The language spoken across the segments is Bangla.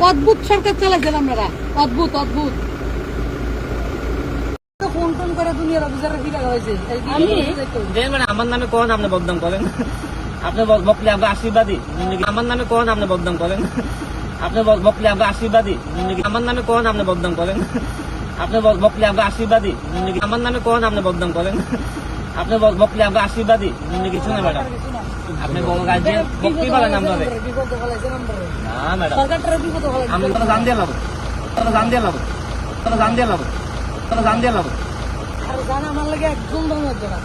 অদ্ভুত সরকার চালাইছেন আপনারা। অদ্ভুত অদ্ভুত। ফোন টোন করে দুনিয়ার অফিসাররা কি হয়েছে আমি দেন মানে আমার নামে কোন আপনি বদনাম করেন? আপনি বকলে আমরা আশীর্বাদী আমার নামে কোন আপনি বদনাম করেন? আপনি বল- বকলে আমরা আশীর্বাদী আমার নামে কোন আপনি বদনাম করেন? আপনি বল- বকলে আমরা আশীর্বাদী আমার নামে কোন আপনি বদনাম করেন? আপনি বকলে আমরা আশীর্বাদী? কিছু না ম্যাডাম। আপনি বড় গার্জিয়ান বকতেই পারেন আমরা বিপদ না ম্যাডাম। আমি তোরা জান দিয়ে লাভ তোরা জান দিয়ে লাভ তোরা জান দিয়ে লাভ তোরা জান দিয়ে লাভ আর জানা আমার লাগে একদম দাম হচ্ছে না।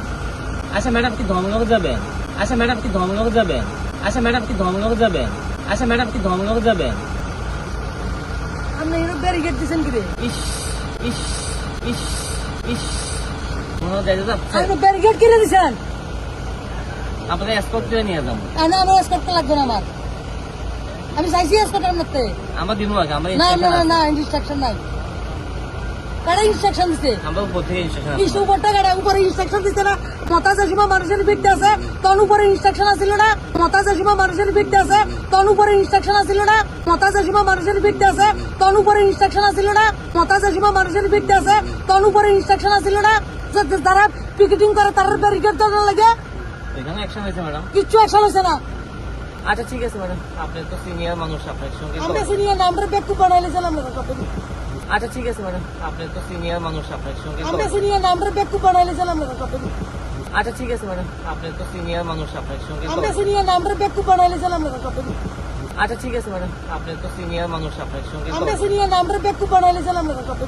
আচ্ছা ম্যাডাম কি ধর্মনগর যাবেন? আচ্ছা ম্যাডাম কি ধর্মনগর যাবেন? আচ্ছা ম্যাডাম কি ধর্মনগর যাবেন? আচ্ছা ম্যাডাম কি ধর্মনগর যাবেন? আপনি ব্যারিকেড দিচ্ছেন কি রে ইস ইস ইস ইস মনে হয় যাইতে যাচ্ছে আপনি ব্যারিকেড কিনে দিচ্ছেন আপনাকে এসকর্ট করে নিয়ে যাব। আমি আমার এসকর্ট লাগবে না আমার। আমি চাইছি এসকর্ট আপনার আমার দিন আগে আমার না না না ইনস্ট্রাকশন নাই। কারা ইনস্ট্রাকশন দিছে? আমরা উপর থেকে ইনস্ট্রাকশন কিছু উপরটা কারা উপরে ইনস্ট্রাকশন দিছে না মতা চাষিমা মানুষের ভিত্তি আছে তখন উপরে ইনস্ট্রাকশন আছিল না মতা চাষিমা মানুষের ভিত্তি আছে তখন উপরে ইনস্ট্রাকশন আছিল না মতা চাষিমা মানুষের আছে তখন উপরে ইনস্ট্রাকশন আছিল না মতা চাষিমা মানুষের আছে তখন উপরে ইনস্ট্রাকশন আছিল না যে যারা পিকেটিং করে তারা ব্যারিকেড দেওয়ার লাগে। এখানে অ্যাকশন হয়েছে ম্যাডাম কিচ্ছু অ্যাকশন হয়েছে না। আচ্ছা ঠিক আছে ম্যাডাম আপনি তো সিনিয়র মানুষ আপনার সঙ্গে আমরা সিনিয়র না আমরা বেকু বানাইলেছিলাম আমরা কত আচ্ছা ঠিক আছে ম্যাডাম আপনি তো সিনিয়র মানুষ আপনার সঙ্গে আমরা সিনিয়র না আমরা বেকু বানাইলেছিলাম আমরা কত আচ্ছা ঠিক আছে ম্যাডাম আপনি তো সিনিয়র মানুষ আপনার সঙ্গে আমরা সিনিয়র না আমরা বেকু বানাইলেছিলাম আমরা আচ্ছা ঠিক আছে ম্যাডাম আপনি তো সিনিয়র মানুষ আপনার সঙ্গে আমরা সিনিয়র না আমরা বেকু বানাইলেছিলাম আমরা কত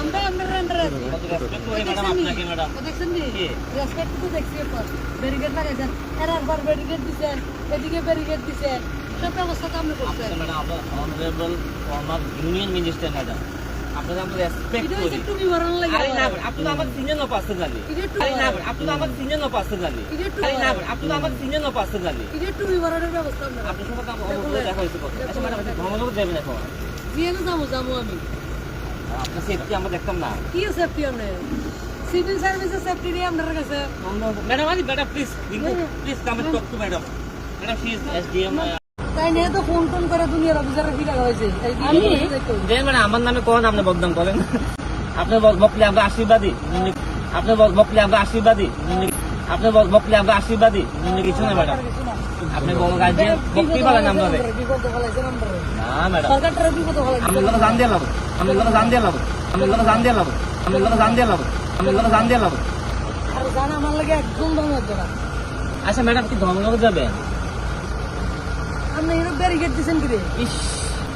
আমরা আমরা আন্ডারে আছি Respect করি ম্যাডাম আপনাকে ম্যাডাম দেখছেন নি কি? রেসপেক্ট তো দেখছি এরপর ব্যারিকেড লাগাইছেন এর একবার ব্যারিকেড দিছেন এদিকে ব্যারিকেড দিছেন সব ব্যবস্থা তো করছেন আচ্ছা ম্যাডাম আমরা honourable former union minister madam আপনাকে আমরা রেসপেক্ট এটা করি হচ্ছে একটু বিবরণ লাগে আরে না আপনি আমার সিনিয়র এটা আমার এটা আমার এটা আপনারা আপনার দেখা হয়েছে কথা। আচ্ছা ম্যাডাম যাব আমি আপনার সেফটি আমরা দেখতাম না। কি সেফটি আপনার সিভিল সার্ভিসের সেফটি নিয়ে আপনার কাছে ম্যাডাম আরে madam please please come talk to madam madam she is SDM তাই নিয়ে তো ফোন টোন করে দুনিয়ার অফিসাররা কি টাকা হয়েছে? আমি দিকে দেখতে। হবে। দেন মানে আমার নামে কোন আপনি বদনাম করেন? আপনি বকলে আমরা আশীর্বাদী। আপনি বকলে আমরা আশীর্বাদী। আপনি বকলে আমরা আশীর্বাদী? কিছু না ম্যাডাম? আপনি বড় গার্জিয়ান বকতেই পারেন বিপদ না ম্যাডাম। আমি কোনো জান দিয়ে লাভ আমি কোনো জান দিয়ে লাভ আমি কোনো জান দিয়ে লাভ আমি কোনো জান দিয়ে লাভ আমি কোনো জান দিয়ে লাভ আর জানা আমার লাগে একদম দাম হচ্ছে না আচ্ছা ম্যাডাম কি ধর্মনগর যাবে আপনি এগুলো ব্যারিকেড দিচ্ছেন কি ইস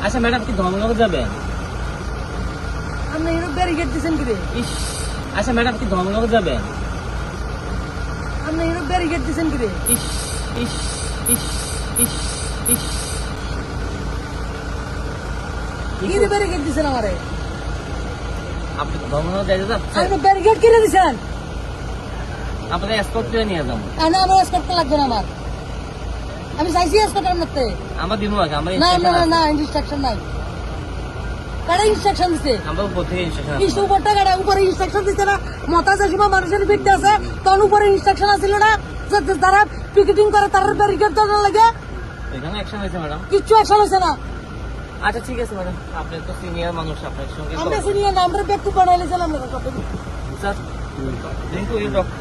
আচ্ছা ম্যাডাম কি ধর্মনগর যাবেন? আপনি এগুলো ব্যারিকেড দিচ্ছেন কি ইস আচ্ছা ম্যাডাম কি ধর্মনগর যাবেন? আপনি এগুলো ব্যারিকেড দিচ্ছেন কি রে ইস ইস ইস ইস ইস। কি ব্যারিকেড দিচ্ছেন আমারে? আপনি ধর্মনগর যাইতে যাচ্ছেন আপনি ব্যারিকেড কিনে দিচ্ছেন আপনাকে এসকর্ট করে নিয়ে যাব। আমি আমার এসকর্ট লাগবে না আমার। আমি চাইছি এসকর্ট আপনার আমার দিন আগে আমার না না না। না ইনস্ট্রাকশন নাই। কারা ইনস্ট্রাকশন দিছে? আমরা উপর থেকে ইনস্ট্রাকশন কিছু উপরটা কারা? উপরে ইনস্ট্রাকশন দিছে না? মতা চাষিমা মানুষের ভিত্তি আছে। তখন উপরে ইনস্ট্রাকশন আছিল না? যারা পিকেটিং করে তারা ব্যারিকেড দেওয়ার লাগে। এখানে অ্যাকশন হয়েছে ম্যাডাম কিচ্ছু অ্যাকশন হয়েছে না। আচ্ছা ঠিক আছে ম্যাডাম আপনি তো সিনিয়র মানুষ আপনার সঙ্গে আমরা সিনিয়র না আমরা বেকু বানাইলেছিলাম আমরা কত sir thank you doctor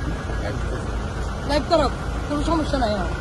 live করো কোনো সমস্যা নাই আমার।